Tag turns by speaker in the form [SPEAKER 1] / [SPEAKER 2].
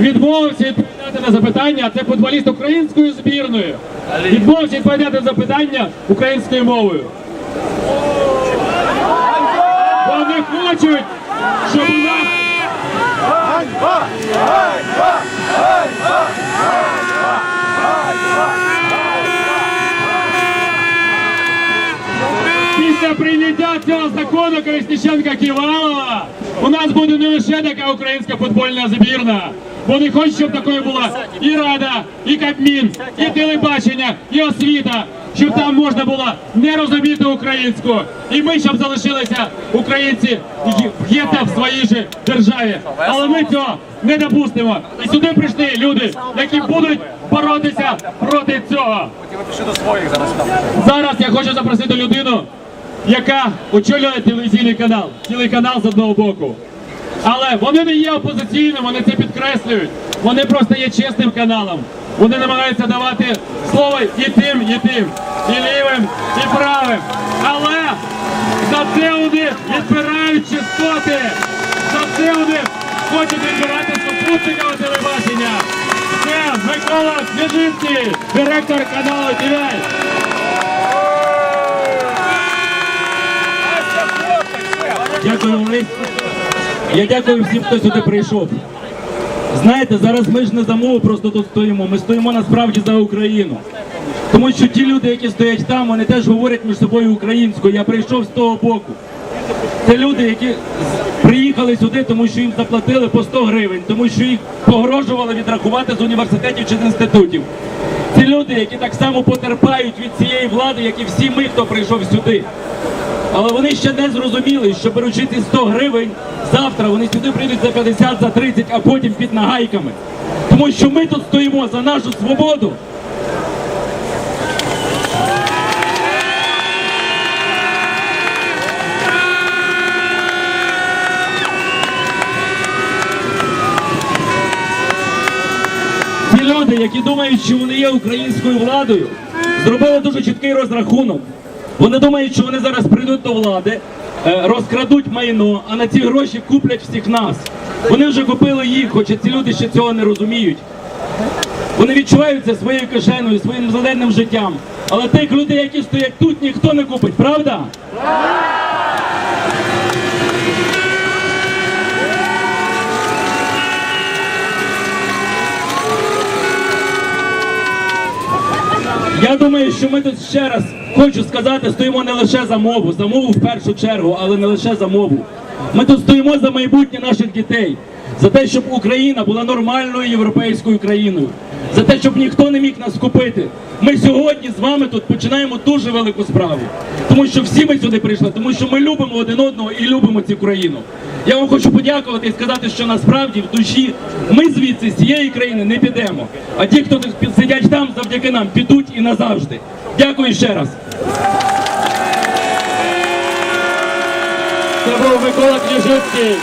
[SPEAKER 1] відмовився відповідати на запитання, це футболіст української збірної. Відмовився відповідати на запитання українською мовою. Вони хочуть, щоб у нас Після прийняття цього закону Колесніченка Ківалова у нас буде не лише така українська футбольна збірна. Вони хочуть, щоб такою була і рада, і Кабмін, і телебачення, і освіта, щоб там можна було не розуміти українську. І ми, щоб залишилися українці єте в своїй же державі. Але ми цього не допустимо. І сюди прийшли люди, які будуть боротися проти цього.
[SPEAKER 2] Зараз
[SPEAKER 1] я хочу запросити людину, яка очолює телевізійний канал, цілий канал з одного боку. Але вони не є опозиційними, вони це підкреслюють. Вони просто є чесним каналом. Вони намагаються давати слово і тим, і тим, і лівим, і правим. Але за це них відбирають частоти. За це них хочуть відбирати супутникове телебачення. Це Микола Княжинський, директор каналу «Тівей».
[SPEAKER 3] Дякую. Я дякую всім, хто сюди прийшов. Знаєте, зараз ми ж не за мову просто тут стоїмо. Ми стоїмо насправді за Україну. Тому що ті люди, які стоять там, вони теж говорять між собою українською. Я прийшов з того боку. Це люди, які приїхали сюди, тому що їм заплатили по 100 гривень, тому що їх погрожували відрахувати з університетів чи з інститутів. Ці люди, які так само потерпають від цієї влади, як і всі ми, хто прийшов сюди. Але вони ще не зрозуміли, що беручи ці 100 гривень, завтра вони сюди прийдуть за 50, за 30, а потім під нагайками. Тому що ми тут стоїмо за нашу свободу. Ці люди, які думають, що вони є українською владою, зробили дуже чіткий розрахунок. Вони думають, що вони зараз прийдуть до влади, е, розкрадуть майно, а на ці гроші куплять всіх нас. Вони вже купили їх, хоча ці люди ще цього не розуміють. Вони відчувають це своєю кишеною, своїм зеленим життям. Але тих людей, які стоять тут, ніхто не купить, правда? Я думаю, що ми тут ще раз хочу сказати, стоїмо не лише за мову, за мову в першу чергу, але не лише за мову. Ми тут стоїмо за майбутнє наших дітей, за те, щоб Україна була нормальною європейською країною, за те, щоб ніхто не міг нас купити. Ми сьогодні з вами тут починаємо дуже велику справу, тому що всі ми сюди прийшли, тому що ми любимо один одного і любимо цю країну. Я вам хочу подякувати і сказати, що насправді в душі ми звідси з цієї країни не підемо. А ті, хто сидять там, завдяки нам підуть і назавжди. Дякую ще раз.
[SPEAKER 1] Це був Микола Княжинський.